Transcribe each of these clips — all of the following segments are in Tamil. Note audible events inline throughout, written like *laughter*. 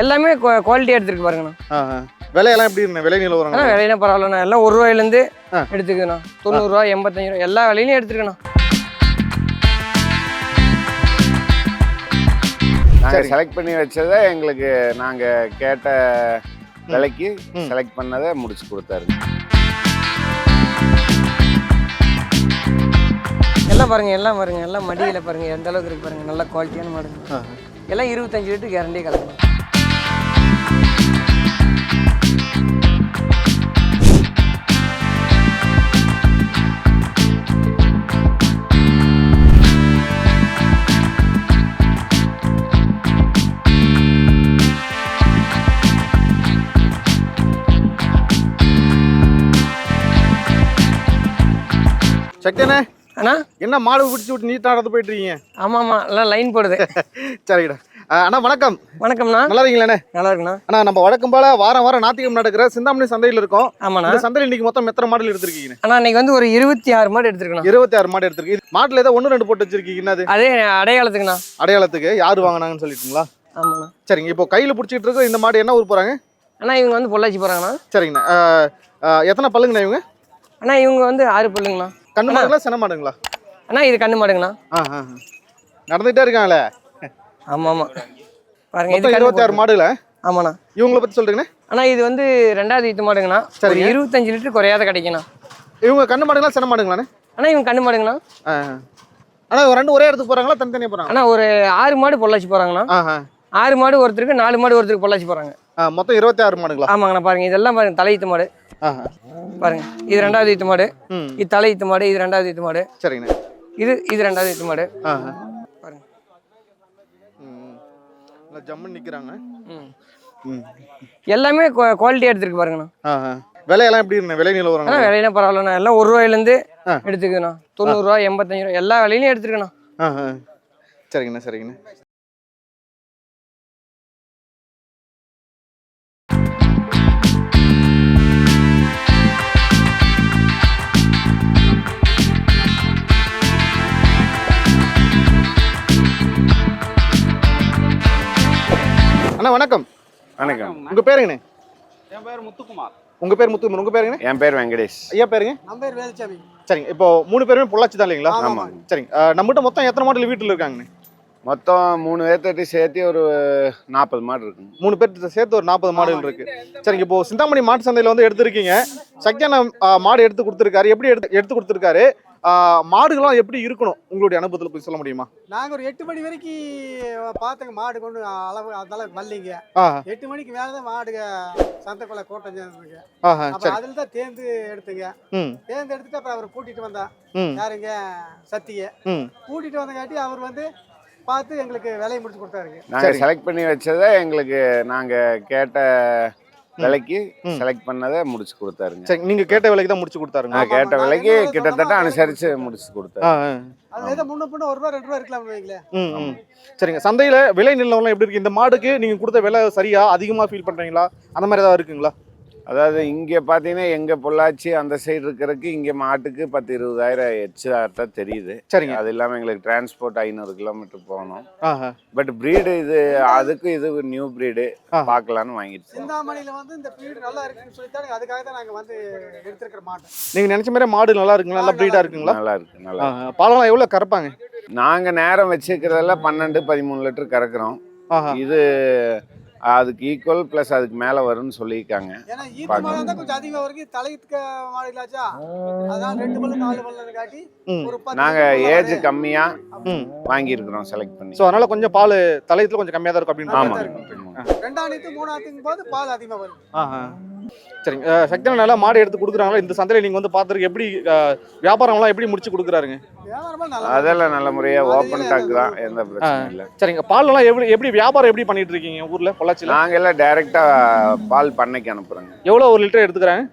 எல்லாமே குவாலிட்டி எடுத்துருக்கு பாருங்கண்ணா. விலையெல்லாம் எப்படி இருக்கு? விலை நிலவரம் ஆனால் விலையினா பரவாயில்லண்ணா. எல்லாம் ஒரு ரூபாயிலேருந்து. எடுத்துக்குதுண்ணா. தொண்ணூறுரூவா எண்பத்தஞ்சு ரூபா எல்லா விலையிலையும் எடுத்துருக்கண்ணா. நாங்கள். செலக்ட் பண்ணி வச்சதை எங்களுக்கு நாங்கள் கேட்ட விலைக்கு. செலக்ட் பண்ணதை முடிச்சு கொடுத்தாரு. எல்லாம் பாருங்க எல்லாம் பாருங்க எல்லாம் மடியில் பாருங்க. எந்த அளவுக்கு இருக்கு பாருங்க. நல்ல குவாலிட்டியான மாடுங்க. எல்லாம் இருபத்தஞ்சு லிட்டர் கேரண்டியே கலக்கணும் சக்தியண்ணே அண்ணா? என்ன மாடு பிடிச்சி விட்டு நீட்டா நடந்து போயிட்டு இருக்கீங்க? ஆமாம் ஆமாம் எல்லாம் லைன் போடுது. *laughs* சரிடா அண்ணா வணக்கம். வணக்கம்ண்ணா. நல்லா இருக்கீங்களாண்ணே? நல்லா இருக்குண்ணா. அண்ணா நம்ம வழக்கம் போல வாரம் வாரம் ஞாத்திகம் நடக்கிற சிந்தாமணி சந்தையில் இருக்கோம். ஆமாண்ணா. இந்த சந்தையில் இன்னைக்கு மொத்தம் எத்தனை மாடல் எடுத்திருக்கீங்க அண்ணா இன்னைக்கு வந்து ஒரு இருபத்தி ஆறு மாடு எடுத்துருக்கணும் இருபத்தி ஆறு மாடு எடுத்திருக்கீங்க மாட்டுல ஏதோ ஒன்று ரெண்டு போட்டு வச்சிருக்கீங்க. என்னது? அதே அடையாளத்துக்குண்ணா. அடையாளத்துக்கு. யார் வாங்கினாங்கன்னு சொல்லிட்டுங்களா? ஆமாண்ணா. சரிங்க இப்போ கையில் பிடிச்சிட்டு இருக்க இந்த மாடு என்ன ஊர் போறாங்க? அண்ணா இவங்க வந்து பொள்ளாச்சி போகிறாங்கண்ணா சரிங்கண்ணா. எத்தனை பல்லுங்கண்ணா இவங்க? அண்ணா இவங்க வந்து ஆறு பல்லுங்கண்ணா. கண்ணு மாடுங்களா சென மாடுங்களா? அண்ணா இது கண்ணு மாடுங்கண்ணா. ஆ ஆ. நடந்துகிட்டே இருக்காங்களே? ஆமாம் ஆமாம் பாருங்க இது மொத்தம் கண்ணு இருபத்தி ஆறு மாடுல ஆமாண்ணா. இவங்கள பத்தி சொல்றீங்கண்ணே. அண்ணா இது வந்து ரெண்டாவது ஈத்து மாடுங்கண்ணா. சரிங்க. இருபத்தஞ்சு லிட்டர் குறையாத கிடைக்குண்ணா. இவங்க கண்ணு மாடுங்களா சென மாடுங்களாண்ணே? அண்ணா இவங்க கண்ணு மாடுங்கண்ணா. அண்ணா ரெண்டு ஒரே இடத்துக்கு போறாங்களா தனித்தனியா போறாங்க அண்ணா ஒரு ஆறு மாடு பொள்ளாச்சி போகிறாங்கண்ணா. ஆறு மாடு ஒருத்தருக்கு நாலு மாடு ஒருத்தருக்கு பொள்ளாச்சி போகிறாங்க மொத்தம் இருபத்தி ஆறு மாடுங்களா? ஆமாங்கண்ணா பாருங்க. இதெல்லாம் பாருங்க தலை ஈத்து மாடு. பாருங்க. இது ரெண்டாவது ஈத்து மாடு. இது தலை ஈத்து மாடு இது ரெண்டாவது ஈத்து மாடு. சரிங்கண்ணே. இது இது ரெண்டாவது ஈத்து மாடு. பாருங்க. ம். நல்லா ஜம்முன்னு நிக்கிறாங்க. ம். ம். எல்லாமே குவாலிட்டி எடுத்துருக்கு பாருங்கண்ணா. விலையெல்லாம் எப்படி இருக்கு? விலை நிலவரம் விலையினா பரவாயில்லண்ணா. எல்லாம் ஒரு ரூபாயிலேருந்து ஆ. எடுத்துக்குதுண்ணா. தொண்ணூறுரூவா எண்பத்தஞ்சு ரூபா. எல்லா விலையிலையும் ஆ. சரிங்கண்ணே சரிங்கண்ணே. வணக்கம். உங்க பேருங்கண்ணே என் பேர் முத்துக்குமார். உங்க பேர் முத்துக்குமர் உங்க பேருங்கண்ணே என் பேர் வெங்கடேஷ். ஐயா பேருங்க நம்ம பேர் வேலுச்சாமி. சரிங்க இப்போ மூணு பேருமே பொள்ளாச்சி தான் இல்லைங்களா? ஆமாம் சரிங்க நம்மகிட்ட மொத்தம் எத்தனை மாடல் வீட்டில் இருக்காங்கண்ணே? மொத்தம் மூணு பேர்த்திட்டு சேர்த்து ஒரு நாற்பது மாடு இருக்குங்க. மூணு பேர்த்து சேர்த்து ஒரு நாற்பது மாடுகள் இருக்கு. சரிங்க இப்போ சிந்தாமணி மாட்டு சந்தையில் வந்து எடுத்திருக்கீங்க. சக்தியான மாடு எடுத்து கொடுத்துருக்காரு. எப்படி எடுத்து எடுத்து கொடுத்துருக்காரு? மாடுகள்லாம் எப்படி இருக்கணும்? உங்களுடைய அனுபவத்தில் போய் சொல்ல முடியுமா? நாங்கள் ஒரு எட்டு மணி வரைக்கும் பார்த்தங்க மாடு கொண்டு அளவு அந்த அளவுக்கு வரலைங்க எட்டு மணிக்கு மேலே தான் மாடுக சந்தைக்குள்ள கூட்டம் சேர்ந்துங்க அப்புறம் சரி. அதில் தான் தேர்ந்து எடுத்துங்க தேர்ந்து எடுத்துட்டு அப்புறம் அவர் கூட்டிட்டு வந்தா. ம். யாருங்க? சத்திய. கூட்டிட்டு வந்தங்காட்டி அவர் வந்து பார்த்து எங்களுக்கு விலையை முடிச்சு கொடுத்தாருங்க நாங்கள். செலக்ட் பண்ணி வச்சதை எங்களுக்கு நாங்கள் கேட்ட விலைக்கு. செலக்ட் பண்ணதை முடிச்சு கொடுத்தாருங்க. சரி நீங்க கேட்ட விலைக்கு தான் முடிச்சு கொடுத்தாருங்க கேட்ட. விலைக்கு கிட்டத்தட்ட அனுசரித்து முடிச்சு கொடுத்தாரு. சரிங்க. சந்தையில் விலை நிலவரம் எப்படி இருக்கு? இந்த மாடுக்கு நீங்க கொடுத்த விலை சரியா? அதிகமாக ஃபீல் பண்றீங்களா? அந்த மாதிரி ஏதாவது இருக்குங்களா? அதாவது இங்கே பார்த்தீங்கன்னா எங்கள் பொள்ளாச்சி அந்த சைடு இருக்கிறதுக்கு இங்கே மாட்டுக்கு பத்து இருபதாயிரம் எச்சா தான் தெரியுது. சரிங்க. அது இல்லாமல் எங்களுக்கு டிரான்ஸ்போர்ட் ஐநூறு கிலோமீட்டர் போகணும். பட் ப்ரீடு இது அதுக்கு இது நியூ ப்ரீடு ஆ. பார்க்கலான்னு வாங்கிட்டு சிந்தாமணியில் வந்து இந்த பீடு நல்லா இருக்குன்னு சொல்லித்தாங்க அதுக்காக தான் நாங்கள் வந்து எடுத்துருக்கிற மாட்டோம் நீங்க நினைச்ச மாதிரி மாடு நல்லா இருக்குங்களா? நல்லா ப்ரீடா இருக்குங்களா? நல்லா இருக்கு நல்லா பாலெல்லாம் எவ்வளவு கறப்பாங்க? நாங்கள் நேரம் வச்சுக்கிறதெல்லாம் பன்னெண்டு பதிமூணு லிட்டர் கறக்குறோம். இது அதுக்கு ஈக்குவல் ப்ளஸ் அதுக்கு மேலே வரும்னு சொல்லியிருக்காங்க. ஏன்னா ஈத்து. மாடு தான் கொஞ்சம் அதிகமாக வரைக்கும் தலைக்கு அதான் ரெண்டு பல்லு நாலு பல்லு காட்டி ம். ஒரு பத்து நாங்கள் ஏஜ். கம்மியாக வாங்கியிருக்கிறோம் செலக்ட் பண்ணி. ஸோ அதனால கொஞ்சம் பால் தலையத்துல கொஞ்சம் கம்மியாக தான் இருக்கும் அப்படின்னு ஆமாம். ரெண்டாயிரத்து மூணாயிரத்துக்கும் போது பால் அதிகமாக வரும் சரிங்க. சக்தியான நல்லா மாடு எடுத்து கொடுக்குறாங்களா? இந்த சந்தையில் நீங்கள் வந்து பார்த்துருக்கு எப்படி வியாபாரம்லாம் எப்படி முடிச்சு கொடுக்குறாருங்க? வியாபாரமா நல்லா அதெல்லாம் நல்ல முறையாக ஓப்பன் டாக் தான். எந்த பிரச்சனையும் இல்லை. சரிங்க. பால்லாம் எப்படி எப்படி வியாபாரம் எப்படி பண்ணிட்டு இருக்கீங்க ஊரில் பொள்ளாச்சியில்? நாங்கள் எல்லாம் டைரெக்டாக பால் பண்ணைக்கு அனுப்புகிறோங்க எவ்வளோ ஒரு லிட்டர் எடுத்துக்கிறாங்க?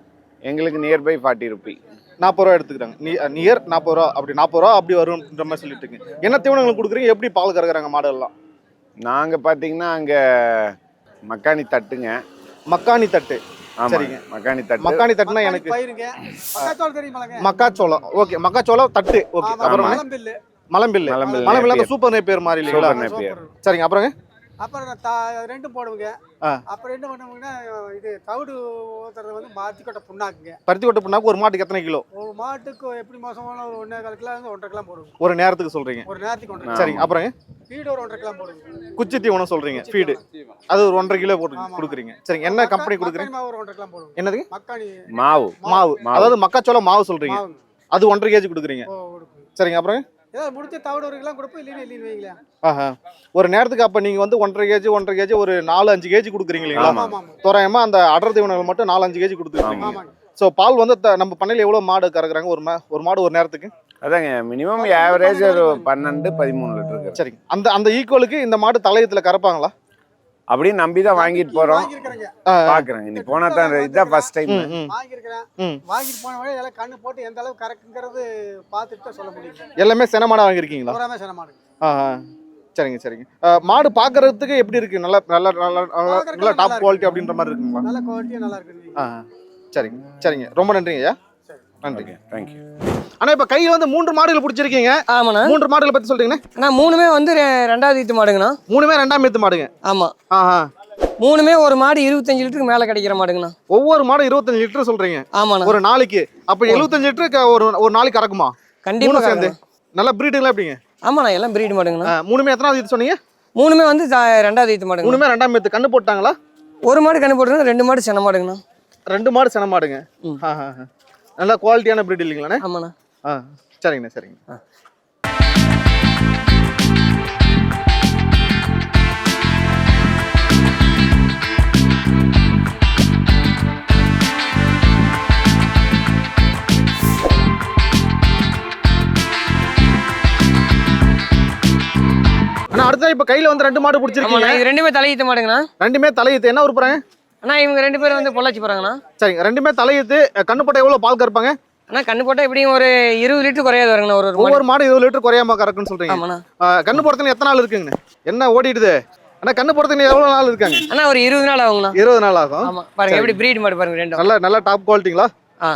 எங்களுக்கு நியர்பை ஃபார்ட்டி ருபி நாற்பது ரூபா எடுத்துக்கிறாங்க. நீ நியர் நாற்பது ரூபா அப்படி நாற்பது ரூபா அப்படி வரும்ன்ற மாதிரி சொல்லிட்டு இருக்கீங்க. என்ன தீவனங்கள் கொடுக்குறீங்க? எப்படி பால் கறக்குறாங்க மாடுகள்லாம்? நாங்கள் பார்த்தீங்கன்னா அங்கே மக்காணி தட்டுங்க. மக்காணி தட்டு. சரிங்க. மக்காணி தட்டு. மக்காணி தட்டுனா மக்காளி எனக்கு பயிருங்க. மக்காச்சோளம் தெரியுமாங்க மக்காச்சோளம். ஓகே மக்காச்சோளம் தட்டு. ஓகே அப்புறம். மலம்பில்லு. மலம்பில்லு. மலம்பில் மலம்பில் அந்த நேப்பியர். சூப்பர் நேப்பியர் மாதிரி இல்லைங்களா? சரிங்க அப்புறங்க? அப்புறம் ரெண்டும் போடுவோங்க. அப்புறம் என்ன பண்ணுவோங்கன்னா இது தவிடு ஊத்துறது வந்து மாத்தி கொட்டை புண்ணாக்குங்க. பருத்தி கொட்டை புண்ணாக்கு ஒரு மாட்டுக்கு எத்தனை கிலோ? ஒரு மாட்டுக்கு எப்படி மாசமான ஒரு ஒன்றே கால் கிலோ ஒன்றரை கிலோ போடுவோம். ஒரு நேரத்துக்கு சொல்றீங்க. ஒரு நேரத்துக்கு ஒன்றரை சரிங்க அப்புறம் வீடு ஒரு ஒன்றரை கிலோ போடுவோம் குச்சி தீவனம் சொல்றீங்க ஃபீடு அது ஒரு ஒன்றரை கிலோ போட்டு. கொடுக்குறீங்க. சரிங்க என்ன கம்பெனி கொடுக்குறீங்க? மாவு ஒரு ஒன்றரை கிலோ போடுவோம் என்னதுங்க மக்காணி மாவு. மாவு. அதாவது மக்காச்சோளம் மாவு சொல்றீங்க. அது ஒன்றரை கேஜி கொடுக்குறீங்க. சரிங்க அப்புறம்? ஏதாவது முடிஞ்ச தவிடு ஒரு கிலோ கொடுப்போம் இல்லைன்னு இல்லைன்னு வைங்களேன். ஆஹா. ஒரு நேரத்துக்கு அப்ப நீங்க வந்து ஒன்றரை கேஜி ஒன்றரை கேஜி ஒரு நாலு அஞ்சு கேஜி கொடுக்குறீங்க இல்லைங்களா? ஆமா. ஆமா ஆமா. தோராயமா அந்த அடர் தீவனங்கள் மட்டும் நாலு அஞ்சு கேஜி கொடுத்துருக்கீங்க ஸோ பால் வந்து த- நம்ம பண்ணையில எவ்வளவு மாடு கறக்குறாங்க? ஒரு மா- ஒரு மாடு ஒரு நேரத்துக்கு? அதாங்க மினிமம் ஆவரேஜ் ஒரு பன்னெண்டு பதிமூணு லிட்டர் இருக்கு சரிங்க. அந்த அந்த ஈக்குவலுக்கு இந்த மாடு தலையத்துல கறப்பாங்களா? அப்படின்னு நம்பி தான் வாங்கிட்டு போறோம். பாக்குறேங்க நீ போனா தான் இதுதான் ஃபர்ஸ்ட் டைம் ம். வாங்கிட்டு போன வழி எல்லாம் கண்ணு போட்டு எந்த அளவுக்கு கரெக்டுங்கிறது பார்த்துட்டு தான் சொல்ல முடியும். எல்லாமே சென மாடா வாங்கியிருக்கீங்களா? பூராமே சின மாடு. ஆஹா சரிங்க சரிங்க. மாடு பாக்குறதுக்கு எப்படி இருக்கு? நல்லா நல்லா நல்லா நல்லா டாப் குவாலிட்டி அப்படின்ற மாதிரி இருக்குங்களா நல்ல குவாலிட்டியாக நல்லா இருக்குது ஆ சரிங்க சரிங்க. ரொம்ப நன்றிங்க ஐயா நன்றிங்க தேங்க்யூ ஆனா இப்ப கையில வந்து மூன்று மாடுகள் பிடிச்சிருக்கீங்க. ஆமாண்ணா. மூன்று மாடுகளை பத்தி சொல்றீங்கண்ணே? அண்ணா மூணுமே வந்து ரெண்டாவது ஈத்து மாடுங்கண்ணா. மூணுமே ரெண்டாம் ஏத்து மாடுங்க. ஆமாம் ஆஹா. மூணுமே ஒரு மாடு இருபத்தஞ்சு லிட்டருக்கு மேலே கிடைக்கிற மாடுங்கண்ணா. ஒவ்வொரு மாடும் இருபத்தஞ்சு லிட்டர் சொல்றீங்க. ஆமாண்ணா. ஒரு நாளைக்கு. அப்ப எழுபத்தஞ்சு லிட்டருக்கு ஒரு ஒரு நாளைக்கு கறக்குமா? கண்டிப்பாக மூணு சேர்ந்து. நல்ல பிரீடுங்களா எப்படிங்க? ஆமாண்ணா எல்லாம் பிரீடு மாடுங்கண்ணா. ஆ, மூணுமே எத்தனாவது இது சொன்னீங்க? மூணுமே வந்து ரெண்டாவது ஈத்து மாடுங்க மூணுமே ரெண்டாம் ஏத்து கண்ணு போட்டாங்களா? ஒரு மாடு கண்ணு போட்டுருங்க ரெண்டு மாடு சென மாடுங்கண்ணா. ரெண்டு மாடு சென மாடுங்க. ம். நல்ல குவாலிட்டியான பிரீட் இல்லைங்களாண்ணே? ஆமாண்ணா. ஆ சரிங்கண்ணே சரிங்க அண்ணா அடுத்தது இப்ப கையில வந்து ரெண்டு மாடு பிடிச்சிருக்கீங்க. ரெண்டுமே தலையீத்து மாடுங்கண்ணா. ரெண்டுமே தலையீத்து. என்ன உருப்புறாங்க அண்ணா இவங்க ரெண்டு பேரும் வந்து பொள்ளாச்சி போகிறாங்கண்ணா சரிங்க ரெண்டுமே தலையீத்து கண்ணு போட்டா எவ்வளவு பால் கறப்பாங்க? அண்ணா கண்ணு போட்டால் எப்படியும் ஒரு இருபது லிட்டர் குறையாது வருங்கண்ணா ஒரு ஒவ்வொரு மாடு இருபது லிட்டர் குறையாம கறக்குன்னு ஆ, கண்ணு போடுறதுக்கு எத்தனை நாள் இருக்குங்க? என்ன ஓடிடுது? அண்ணா கண்ணு போடுறதுக்கு எவ்வளவு நாள் இருக்காங்க? அண்ணா ஒரு இருபது நாள் ஆகுங்கண்ணா. இருபது நாள் ஆகும். ஆமாம் பாருங்க எப்படி பிரீடு மாடு பாருங்க ரெண்டும். நல்ல நல்ல டாப் குவாலிட்டிங்களா ஆ.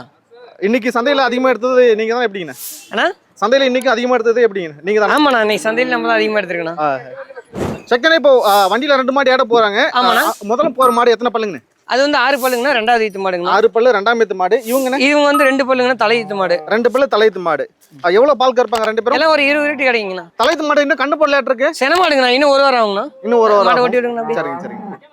இன்னைக்கு சந்தையில அதிகமா எடுத்தது நீங்க தான் எப்படிங்கண்ணா அண்ணா. சந்தையில இன்னைக்கு அதிகமா எடுத்தது எப்படிங்க? நீங்க தான் ஆமாண்ணா இன்னைக்கு சந்தையில் நம்ம தான் அதிகமாக எடுத்துருக்கணும் செகண்ட் இப்போ வண்டியில ரெண்டு மாடு ஏட போறாங்க. முதல்ல போற மாடு எத்தனை பல்லுங்கண்ணே? அது வந்து ஆறு பல்லுங்கண்ணா ரெண்டாவது ஈத்து மாடுங்கண்ணா. ஆறு பல்லு ரெண்டாம் ஏத்து மாடு. இவங்கண்ணே? இவங்க வந்து ரெண்டு பல்லுங்கண்ணா தலையீத்து மாடு. ரெண்டு பல்லு தலையத்து மாடு. எவ்வளவு பால் கறப்பாங்க ரெண்டு பேரும்? எல்லாம் ஒரு இருபது லிட்டர் கிடைக்குங்கண்ணா தலையத்து மாடு இன்னும் கண்ணு போடல இருக்கு? சென மாடுங்கண்ணா இன்னும் ஒரு வாரம் ஆகுங்கண்ணா. இன்னும் ஒரு வாரம் ஓட்டி. விடுங்கண்ணா. சரிங்க சரிங்க.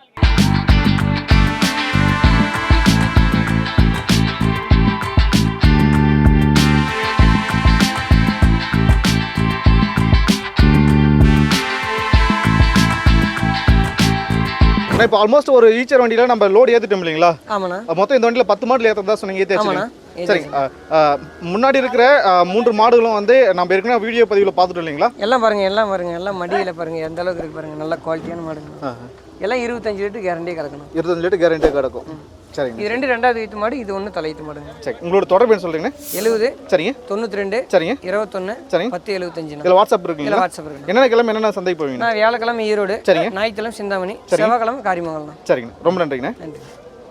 அண்ணா, இப்போ ஆல்மோஸ்ட் ஒரு ஈச்சர் வண்டியில நம்ம லோடு ஏத்திட்டோம் இல்லைங்களா? ஆமாண்ணா. மொத்தம் இந்த வண்டியில பத்து மாடல் ஏற்றதா சொன்னீங்க ஏற்றி சரிங்க. முன்னாடி இருக்கிற மூன்று மாடுகளும் வந்து நம்ம ஏற்கனவே வீடியோ பதிவில் பார்த்துட்டோம் இல்லைங்களா? எல்லாம் பாருங்க எல்லாம் பாருங்க எல்லாம் மடியில் பாருங்க எந்த அளவுக்கு இருக்கு பாருங்க நல்ல குவாலிட்டியான மாடுங்க. எல்லாம் இருபத்தஞ்சு லிட்டர் கேரண்டியே கறக்கணும் இருபத்தஞ்சு லிட்டர் கேரண்டியாக கிடக்கும் சரிங்க. இது ரெண்டு ரெண்டாவது ஈத்து மாடு இது ஒன்று தலையீத்து மாடுங்க. சரி உங்களோட தொடர்பு என்ன சொல்றீங்க எழுபது சரிங்க. தொண்ணூற்றி ரெண்டு சரிங்க. இருபத்தொன்று சரிங்க. பத்து எழுபத்தஞ்சுண்ணா இதில் வாட்ஸ்அப் இதில் இருக்குங்களா வாட்ஸ்அப் இருக்கு. என்னென்ன கிழமை என்னென்ன சந்தைக்கு போவீங்க? நான் வியாழக்கிழமை ஈரோடு சரிங்க. ஞாயிற்றுக்கிழமை சிந்தாமணி செவ்வாய்க்கிழமை காரிமங்கலம் சரிங்க. ரொம்ப நன்றிங்கண்ணே. நன்றி.